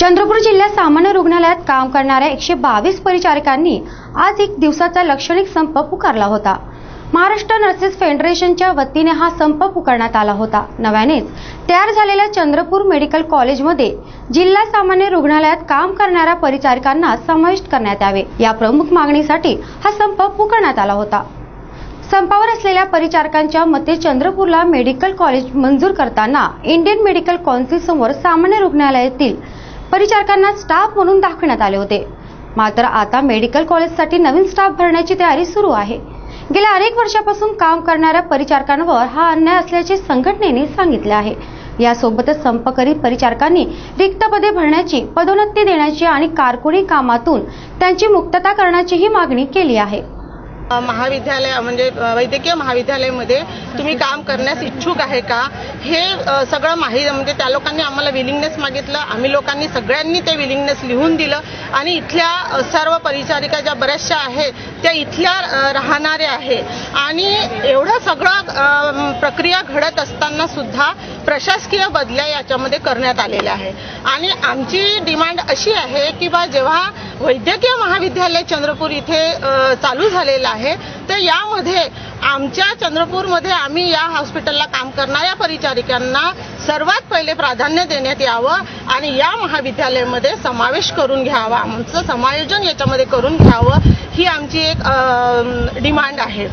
चंद्रपूर जिल्ह्यात सामान्य रुग्णालयात काम करणाऱ्या एकशे बावीस परिचारिकांनी आज एक दिवसाचा लक्षणिक संप पुकारला होता. महाराष्ट्र नर्सेस फेडरेशनच्या वतीने हा संप पुकारण्यात आला होता. नव्यानेच तयार झालेल्या चंद्रपूर मेडिकल कॉलेजमध्ये जिल्हा सामान्य रुग्णालयात काम करणाऱ्या परिचारिकांना समाविष्ट करण्यात यावे. या प्रमुख मागणीसाठी हा संप पुकारण्यात आला होता. संपावर असलेल्या परिचारकांच्या मते चंद्रपूरला मेडिकल कॉलेज मंजूर करताना इंडियन मेडिकल कौन्सिल समोर सामान्य रुग्णालयातील परिचारकांना स्टाफ म्हणून दाखवण्यात आले होते. मात्र आता मेडिकल कॉलेजसाठी नवीन स्टाफ भरण्याची तयारी सुरू आहे. गेल्या अनेक वर्षापासून काम करणाऱ्या परिचारकांवर हा अन्याय असल्याचे संघटनेने सांगितले आहे. यासोबतच संप करीत परिचारकांनी रिक्त पदे भरण्याची पदोन्नती देण्याची आणि कारकुनी कामातून त्यांची मुक्तता करण्याचीही मागणी केली आहे. महाविद्यालय म्हणजे वैद्यकीय महाविद्यालयामध्ये तुम्ही काम करण्यास इच्छुक आहे का? हे सगळं माहीत म्हणजे त्या लोकांनी आम्हाला विलिंगनेस मागितलं. आम्ही लोकांनी सगळ्यांनी ते विलिंगनेस लिहून दिलं. आणि इथल्या सर्व परिचारिका ज्या बऱ्याचशा आहेत त्या इथल्या राहणाऱ्या आहे आणि एवढं सगळं प्रक्रिया घडत असताना सुद्धा प्रशासकीय बदल्या याच्यामध्ये करण्यात आलेल्या आहे आणि आमची डिमांड अशी आहे की बा जेव्हा वैद्यकीय महाविद्यालय चंद्रपूर इथे चालू झालेलं आहे. तर यामध्ये आमच्या चंद्रपूरमध्ये आम्ही या हॉस्पिटलला काम करणाऱ्या परिचारिकांना सर्वात पहिले प्राधान्य देण्यात यावं आणि या महाविद्यालयामध्ये समावेश करून घ्यावा. आमचं समायोजन याच्यामध्ये करून घ्यावं ही आमची एक डिमांड आहे.